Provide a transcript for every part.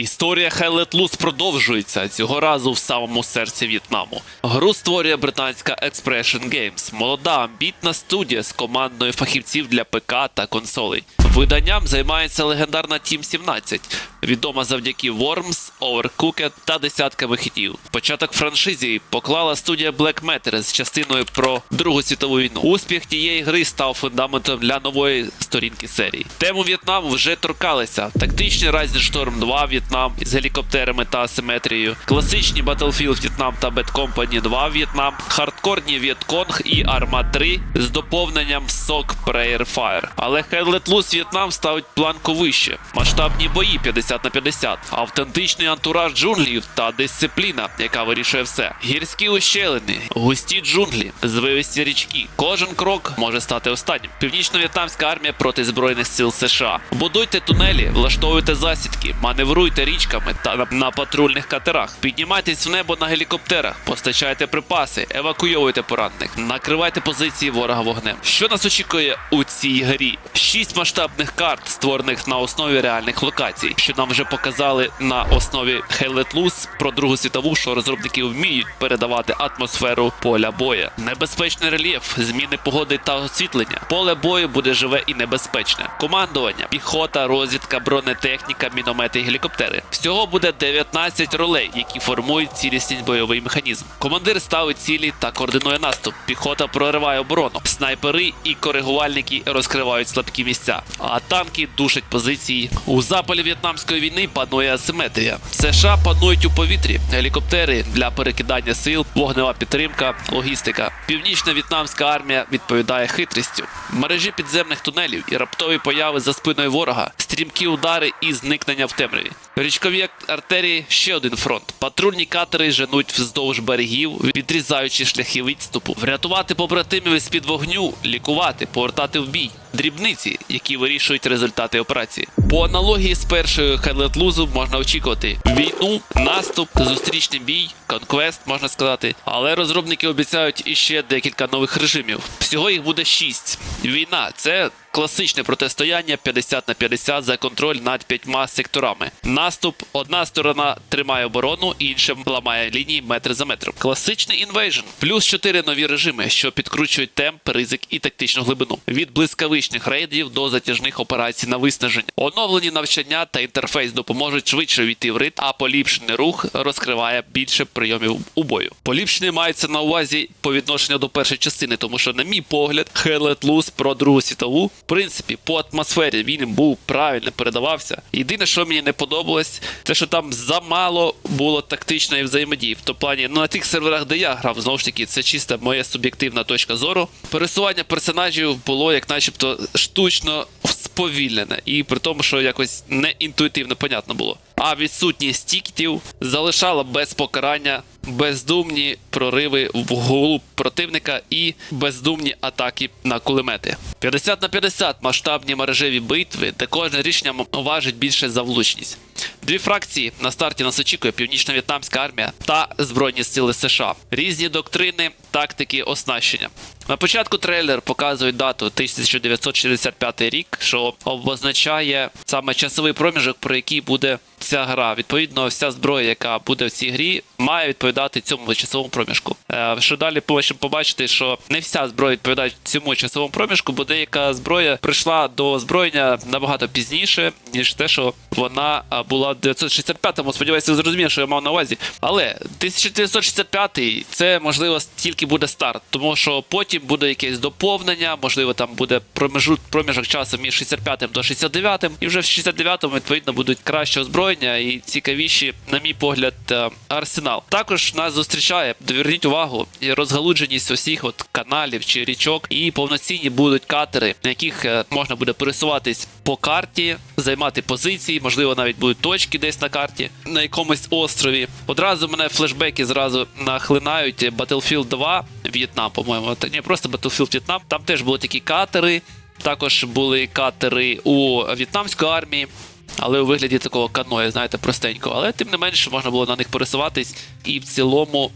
Історія Хайлет Луз продовжується цього разу в самому серці В'єтнаму. Гру створює британська Expression Games, молода амбітна студія з командою фахівців для ПК та консолей. Виданням займається легендарна Team 17, відома завдяки Worms, Overcooked та десятками хітів. Початок франшизі поклала студія Black Matter з частиною про Другу світову війну. Успіх тієї гри став фундаментом для нової сторінки серії. Тему В'єтнаму вже торкалися. Тактичний Storm 2 В'єтнам з гелікоптерами та асиметрією, класичні Battlefield В'єтнам та Bad Company 2 В'єтнам, хардкорні В'єтконг і Arma 3 з доповненням SOC Prayer Fire. Але Hell Let Loose В'єтнам ставить планку вище. Масштабні бої 50 на 50, автентичний антураж джунглів та дисципліна, яка вирішує все. Гірські ущелини, густі джунглі, звивисті річки. Кожен крок може стати останнім. Північно-в'єтнамська армія проти збройних сил США. Будуйте тунелі, влаштовуйте засідки, маневруйте річками та на, патрульних катерах. Піднімайтесь в небо на гелікоптерах, постачайте припаси, евакуйовуйте поранених, накривайте позиції ворога вогнем. Що нас очікує у цій грі? Шість масштабних карт, створених на основі реальних локацій, що нам вже показали на основі Hell Let Loose про Другу світову, що розробники вміють передавати атмосферу поля боя. Небезпечний рельєф, зміни погоди та освітлення. Поле бою буде живе і небезпечне. Командування, піхота, розвідка, бронетехніка, міномети і гелікоптери. Всього буде 19 ролей, які формують цілісний бойовий механізм. Командир ставить цілі та координує наступ. Піхота прориває оборону. Снайпери і коригувальники розкривають слабкі місця. А танки душать позиції. У запалі в'єтнамської війни панує асиметрія. США панують у повітрі, гелікоптери для перекидання сил, вогнева підтримка, логістика. Північна в'єтнамська армія відповідає хитрістю. Мережі підземних тунелів і раптові появи за спиною ворога, стрімкі удари і зникнення в темряві. Річкові артерії ще один фронт. Патрульні катери женуть вздовж берегів, відрізаючи шляхи відступу. Врятувати побратимів із під вогню, лікувати, повертати в бій. Дрібниці, які вирішують результати операції. По аналогії з першою Хайлетлузу можна очікувати війну, наступ, зустрічний бій, конквест, можна сказати. Але розробники обіцяють іще декілька нових режимів. Всього їх буде шість. Війна це класичне протистояння 50 на 50 за контроль над п'ятьма секторами. Наступ: одна сторона тримає оборону, інша ламає лінії метр за метром. Класичний інвейжн, плюс 4 нові режими, що підкручують темп, ризик і тактичну глибину. Від блискавичних рейдів до затяжних операцій на виснаження. Оновлені навчання та інтерфейс допоможуть швидше війти в рит, а поліпшений рух розкриває більше прийомів у бою. Поліпшення мається на увазі по відношенню до першої частини, тому що, на мій погляд, Let Loose про Другу світову, в принципі, по атмосфері він був правильно передавався. Єдине, що мені не подобалось, це що там замало було тактичної взаємодії. В тому плані, ну на тих серверах, де я грав, знову ж таки, це чисто моя суб'єктивна точка зору. Пересування персонажів було як начебто штучно сповільнене, і при тому, що якось не інтуїтивно понятно було. А відсутність тіктів залишала без покарання бездумні прориви в голову противника і бездумні атаки на кулемети. 50 на 50 масштабні мережеві битви, де кожне рішення важить більше за влучність. Дві фракції на старті нас очікує Північно-В'єтнамська армія та Збройні сили США. Різні доктрини, тактики, оснащення. На початку трейлер показує дату 1965 рік, що обозначає саме часовий проміжок, про який буде ця гра. Відповідно, вся зброя, яка буде в цій грі, має відповідати цьому часовому проміжку. Е, Що далі можемо побачити, що не вся зброя відповідає цьому часовому проміжку, бо деяка зброя прийшла до озброєння набагато пізніше, ніж те, що вона була в 965-му. Сподіваюся, ви зрозуміли, що я мав на увазі. Але 1965-й це можливо тільки буде старт, тому що потім буде якесь доповнення, можливо, там буде проміжок, проміжок часу між 65-м до 69-м, і вже в 69-му відповідно будуть краще озброєння і цікавіші, на мій погляд, е, арсенал. Також нас зустрічає, доверніть увагу, і розгалудженість усіх от каналів чи річок, і повноцінні будуть катери, на яких е, можна буде пересуватись по карті, займати позиції, можливо, навіть будуть точки десь на карті, на якомусь острові. Одразу мене флешбеки зразу нахлинають Battlefield 2 В'єтнам, по-моєму. Ні, просто Battlefield В'єтнам. Там теж були такі катери. Також були катери у в'єтнамської армії. Але у вигляді такого каноя, знаєте, простенького. Але тим не менше можна було на них пересуватись і в цілому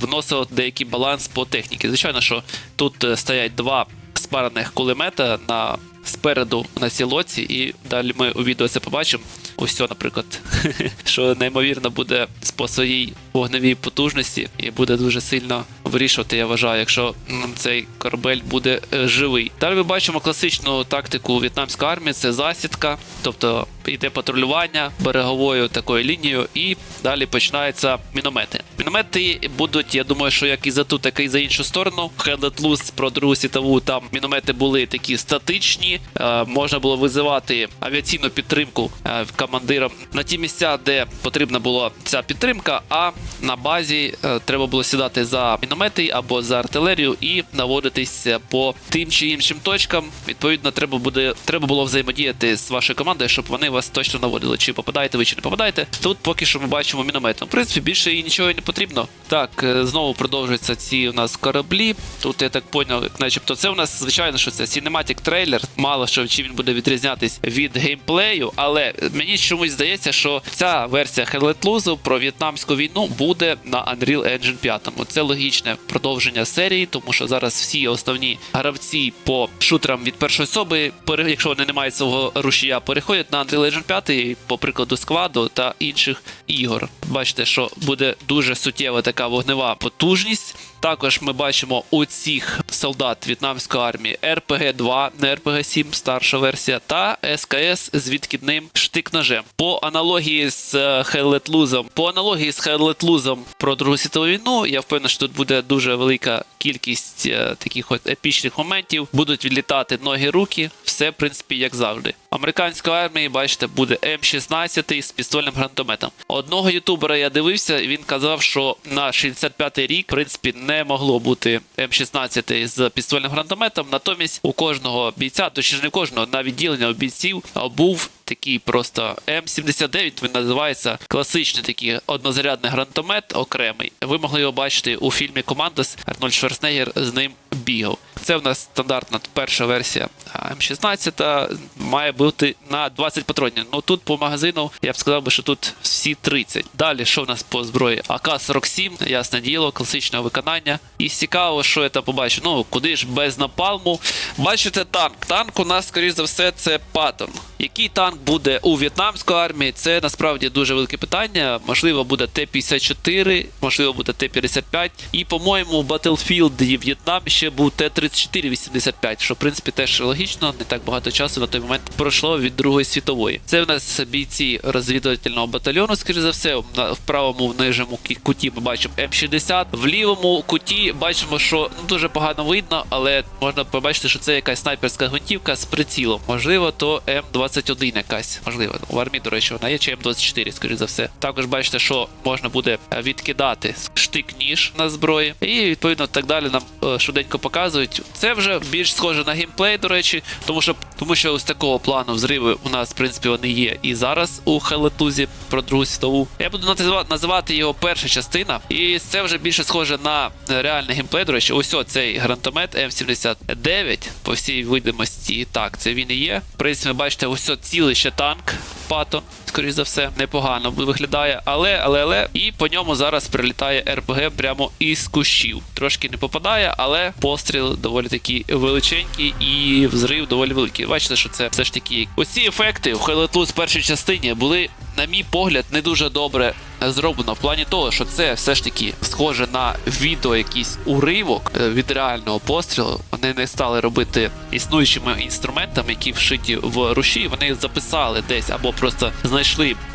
вносило деякий баланс по техніці. Звичайно, що тут е, стоять два спарених кулемета на спереду на сілоці, і далі ми у відео це побачимо. Ось, наприклад, що неймовірно буде по своїй вогневій потужності і буде дуже сильно вирішувати, я вважаю, якщо цей корабель буде е, живий. Далі ми бачимо класичну тактику в'єтнамської армії: це засідка, тобто йде патрулювання береговою такою лінією, і далі починаються міномети. Міномети будуть, я думаю, що як і за ту, так і за іншу сторону. Хедлетлус про другу світову там міномети були такі статичні. Е, можна було визивати авіаційну підтримку е, командирам на ті місця, де потрібна була ця підтримка. А на базі е, треба було сідати за міномети або за артилерію і наводитись по тим чи іншим точкам. Відповідно, треба буде треба було взаємодіяти з вашою командою, щоб вони вас точно наводили. Чи попадаєте ви, чи не попадаєте. Тут поки що ми бачимо міномет. Ну, В принципі, більше і нічого не потрібно. Так, е, знову продовжуються ці у нас кораблі. Тут я так поняв, як начебто це у нас звичайно, що це cinematic трейлер. Мало що чи він буде відрізнятись від геймплею, але мені чомусь здається, що ця версія Loose про в'єтнамську війну буде на Unreal Engine 5. Це логічне продовження серії, тому що зараз всі основні гравці по шутерам від першої особи, якщо вони не мають свого рушія, переходять на Unreal Engine 5, по прикладу складу та інших ігор. Бачите, що буде дуже суттєва така вогнева потужність. Також ми бачимо у цих солдат в'єтнамської армії RPG 2, не RPG 7, старша версія, та СКС з відкидним штик-ножем. По аналогії з Хеллетлузом, по аналогії з Хеллетлузом про Другу світову війну, я впевнений, що тут буде дуже велика кількість е, таких от епічних моментів. Будуть відлітати ноги руки, все в принципі як завжди. Американської армії, бачите, буде М16 з пістольним гранатометом. Одного ютубера я дивився, він казав, що на 65-й рік, в принципі, не могло бути М16 з пістольним гранатометом. Натомість у кожного бійця, точніше не кожного, на відділення у бійців був такий просто М79, він називається класичний такий однозарядний гранатомет окремий. Ви могли його бачити у фільмі Командос. Арнольд Шварценеггер з ним бігав. Це в нас стандартна перша версія М16 має бути на 20 патронів. Ну тут по магазину я б сказав би, що тут всі 30. Далі, що в нас по зброї? АК-47, ясне діло, класичне виконання. І цікаво, що я там побачу. Ну, куди ж без напалму. Бачите танк. Танк у нас, скоріш за все, це Паттон. Який танк буде у в'єтнамської армії? Це насправді дуже велике питання. Можливо, буде Т-54, можливо, буде Т-55. І, по-моєму, у Battlefield в В'єтнамі ще був Т-34-85, що в принципі теж логічно, не так багато часу на той момент пройшло від Другої світової. Це в нас бійці розвідувального батальйону, скоріш за все. В правому нижньому куті ми бачимо М60. В лівому куті бачимо, що ну, дуже погано видно, але можна побачити, що це якась снайперська гвинтівка з прицілом. Можливо, то М21 якась. Можливо, в армії, до речі, вона є чи М24, скоріш за все. Також бачите, що можна буде е, відкидати штик-ніж на зброї. І відповідно так далі нам е, швиденько показують. Це вже більш схоже на геймплей, до речі, тому що тому що ось такого плану взриви у нас, в принципі, вони є і зараз у Хелетузі про Другу світову. Я буду назива- називати його перша частина, і це вже більше схоже на реальний геймплей. До речі, ось цей гранатомет М79 по всій видимості. Так, це він і є. В принципі, бачите, ось цілий ще танк. Пато, скоріш за все, непогано виглядає, але, але, але, і по ньому зараз прилітає РПГ прямо із кущів. Трошки не попадає, але постріл доволі таки величенький і взрив доволі великий. Бачите, що це все ж таки. Оці ефекти в Halo Plus першій частині були, на мій погляд, не дуже добре зроблено в плані того, що це все ж таки схоже на відео, якийсь уривок е, від реального пострілу. Вони не стали робити існуючими інструментами, які вшиті в руші. Вони записали десь або просто знайшли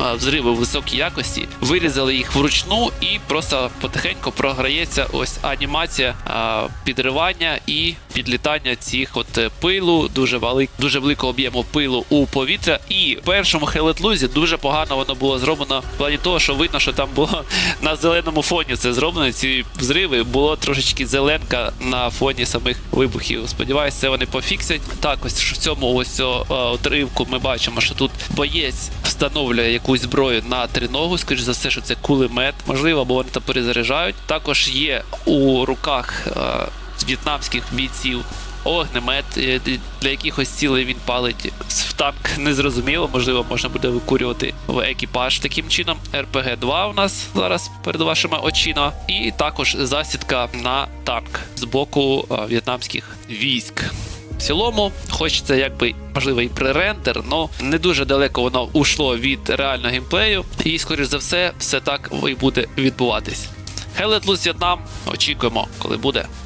е, взриви високій якості, вирізали їх вручну і просто потихеньку програється ось анімація е, підривання і підлітання цих от е, пилу, дуже велик, дуже великого об'єму пилу у повітря. І в першому Хелетлузі дуже погано воно було зроблено в плані того, що видно, що там було на зеленому фоні це зроблено. Ці взриви було трошечки зеленка на фоні самих вибухів. Сподіваюся, вони пофіксять. Так, ось в цьому ось отривку ми бачимо, що тут боєць встановлює якусь зброю на триногу. Скоріш за все, що це кулемет. Можливо, або вони там перезаряджають. Також є у руках е, в'єтнамських бійців. Огнемет, е, для якихось цілей він палить в танк незрозуміло, можливо, можна буде викурювати в екіпаж таким чином. РПГ-2 у нас зараз перед вашими очима. І також засідка на танк з боку е, в'єтнамських військ. В цілому, хоч це якби можливо і пререндер, але не дуже далеко воно ушло від реального геймплею, і скоріш за все, все так і буде відбуватись. Hell Let Loose Vietnam, очікуємо, коли буде.